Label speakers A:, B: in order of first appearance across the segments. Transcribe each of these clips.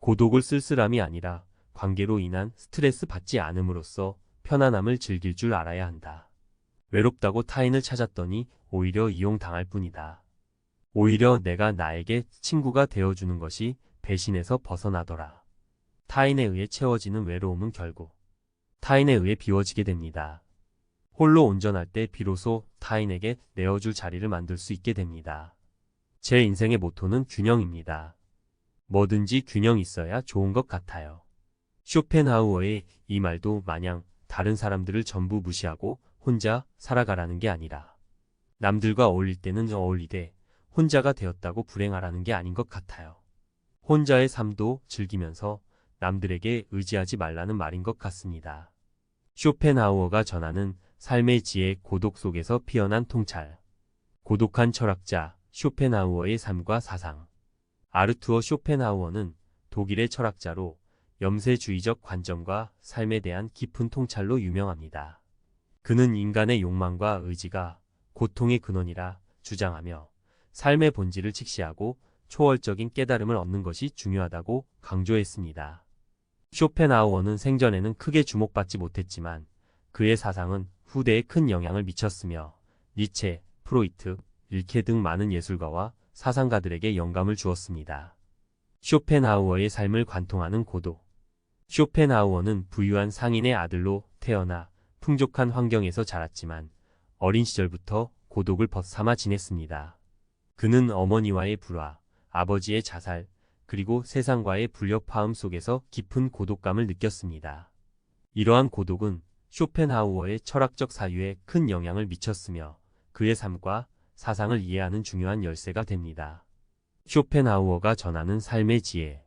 A: 고독을 쓸쓸함이 아니라 관계로 인한 스트레스 받지 않음으로써 편안함을 즐길 줄 알아야 한다. 외롭다고 타인을 찾았더니 오히려 이용당할 뿐이다. 오히려 내가 나에게 친구가 되어주는 것이 배신에서 벗어나더라. 타인에 의해 채워지는 외로움은 결국 타인에 의해 비워지게 됩니다. 홀로 온전할 때 비로소 타인에게 내어줄 자리를 만들 수 있게 됩니다. 제 인생의 모토는 균형입니다. 뭐든지 균형 있어야 좋은 것 같아요. 쇼펜하우어의 이 말도 마냥 다른 사람들을 전부 무시하고 혼자 살아가라는 게 아니라 남들과 어울릴 때는 어울리되 혼자가 되었다고 불행하라는 게 아닌 것 같아요. 혼자의 삶도 즐기면서 남들에게 의지하지 말라는 말인 것 같습니다. 쇼펜하우어가 전하는 삶의 지혜 고독 속에서 피어난 통찰. 고독한 철학자 쇼펜하우어의 삶과 사상. 아르투어 쇼펜하우어는 독일의 철학자로 염세주의적 관점과 삶에 대한 깊은 통찰로 유명합니다. 그는 인간의 욕망과 의지가 고통의 근원이라 주장하며 삶의 본질을 직시하고 초월적인 깨달음을 얻는 것이 중요하다고 강조했습니다. 쇼펜하우어는 생전에는 크게 주목받지 못했지만 그의 사상은 후대에 큰 영향을 미쳤으며 니체, 프로이트, 릴케 등 많은 예술가와 사상가들에게 영감을 주었습니다. 쇼펜하우어의 삶을 관통하는 고독. 쇼펜하우어는 부유한 상인의 아들로 태어나 풍족한 환경에서 자랐지만 어린 시절부터 고독을 벗삼아 지냈습니다. 그는 어머니와의 불화, 아버지의 자살, 그리고 세상과의 불협화음 속에서 깊은 고독감을 느꼈습니다. 이러한 고독은 쇼펜하우어의 철학적 사유에 큰 영향을 미쳤으며 그의 삶과 사상을 이해하는 중요한 열쇠가 됩니다. 쇼펜하우어가 전하는 삶의 지혜.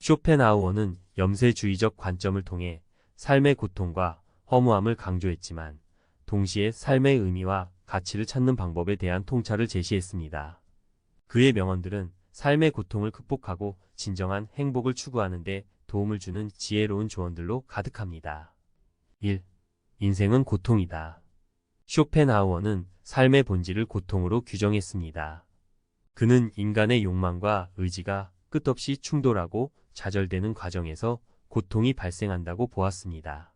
A: 쇼펜하우어는 염세주의적 관점을 통해 삶의 고통과 허무함을 강조했지만 동시에 삶의 의미와 가치를 찾는 방법에 대한 통찰을 제시했습니다. 그의 명언들은 삶의 고통을 극복하고 진정한 행복을 추구하는 데 도움을 주는 지혜로운 조언들로 가득합니다. 1. 인생은 고통이다. 쇼펜하우어는 삶의 본질을 고통으로 규정했습니다. 그는 인간의 욕망과 의지가 끝없이 충돌하고 좌절되는 과정에서 고통이 발생한다고 보았습니다.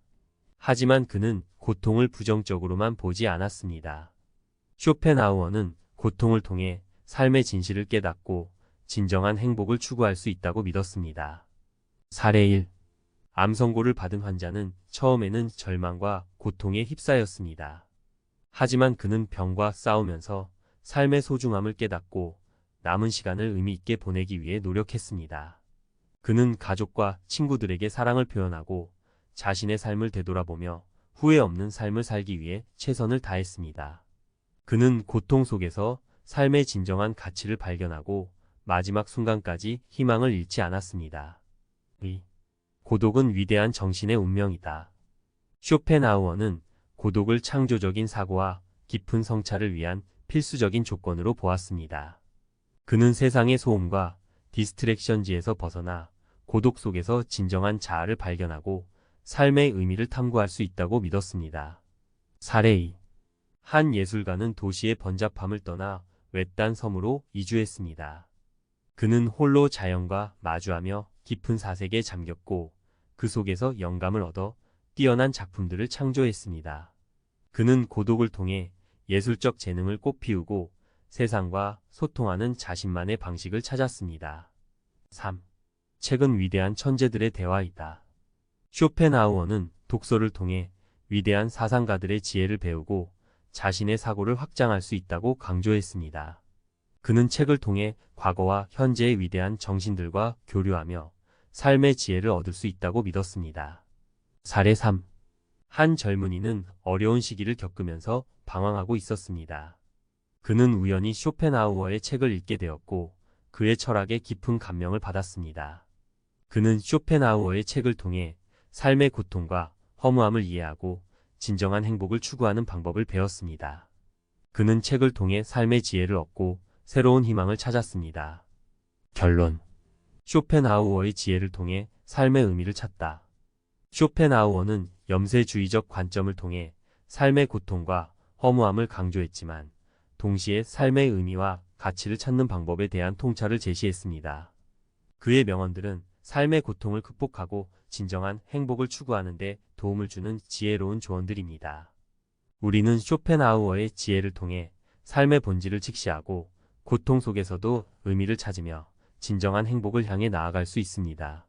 A: 하지만 그는 고통을 부정적으로만 보지 않았습니다. 쇼펜하우어는 고통을 통해 삶의 진실을 깨닫고 진정한 행복을 추구할 수 있다고 믿었습니다. 사례 1. 암 선고를 받은 환자는 처음에는 절망과 고통에 휩싸였습니다. 하지만 그는 병과 싸우면서 삶의 소중함을 깨닫고 남은 시간을 의미 있게 보내기 위해 노력했습니다. 그는 가족과 친구들에게 사랑을 표현하고 자신의 삶을 되돌아보며 후회 없는 삶을 살기 위해 최선을 다했습니다. 그는 고통 속에서 삶의 진정한 가치를 발견하고 마지막 순간까지 희망을 잃지 않았습니다. 의. 고독은 위대한 정신의 운명이다. 쇼펜하우어는 고독을 창조적인 사고와 깊은 성찰을 위한 필수적인 조건으로 보았습니다. 그는 세상의 소음과 디스트랙션지에서 벗어나 고독 속에서 진정한 자아를 발견하고 삶의 의미를 탐구할 수 있다고 믿었습니다. 사례 2. 한 예술가는 도시의 번잡함을 떠나 외딴 섬으로 이주했습니다. 그는 홀로 자연과 마주하며 깊은 사색에 잠겼고 그 속에서 영감을 얻어 뛰어난 작품들을 창조했습니다. 그는 고독을 통해 예술적 재능을 꽃피우고 세상과 소통하는 자신만의 방식을 찾았습니다. 3. 책은 위대한 천재들의 대화이다. 쇼펜하우어는 독서를 통해 위대한 사상가들의 지혜를 배우고 자신의 사고를 확장할 수 있다고 강조했습니다. 그는 책을 통해 과거와 현재의 위대한 정신들과 교류하며 삶의 지혜를 얻을 수 있다고 믿었습니다. 사례 3. 한 젊은이는 어려운 시기를 겪으면서 방황하고 있었습니다. 그는 우연히 쇼펜하우어의 책을 읽게 되었고 그의 철학에 깊은 감명을 받았습니다. 그는 쇼펜하우어의 책을 통해 삶의 고통과 허무함을 이해하고 진정한 행복을 추구하는 방법을 배웠습니다. 그는 책을 통해 삶의 지혜를 얻고 새로운 희망을 찾았습니다. 결론 쇼펜하우어의 지혜를 통해 삶의 의미를 찾다. 쇼펜하우어는 염세주의적 관점을 통해 삶의 고통과 허무함을 강조했지만 동시에 삶의 의미와 가치를 찾는 방법에 대한 통찰을 제시했습니다. 그의 명언들은 삶의 고통을 극복하고 진정한 행복을 추구하는 데 도움을 주는 지혜로운 조언들입니다. 우리는 쇼펜하우어의 지혜를 통해 삶의 본질을 직시하고 고통 속에서도 의미를 찾으며 진정한 행복을 향해 나아갈 수 있습니다.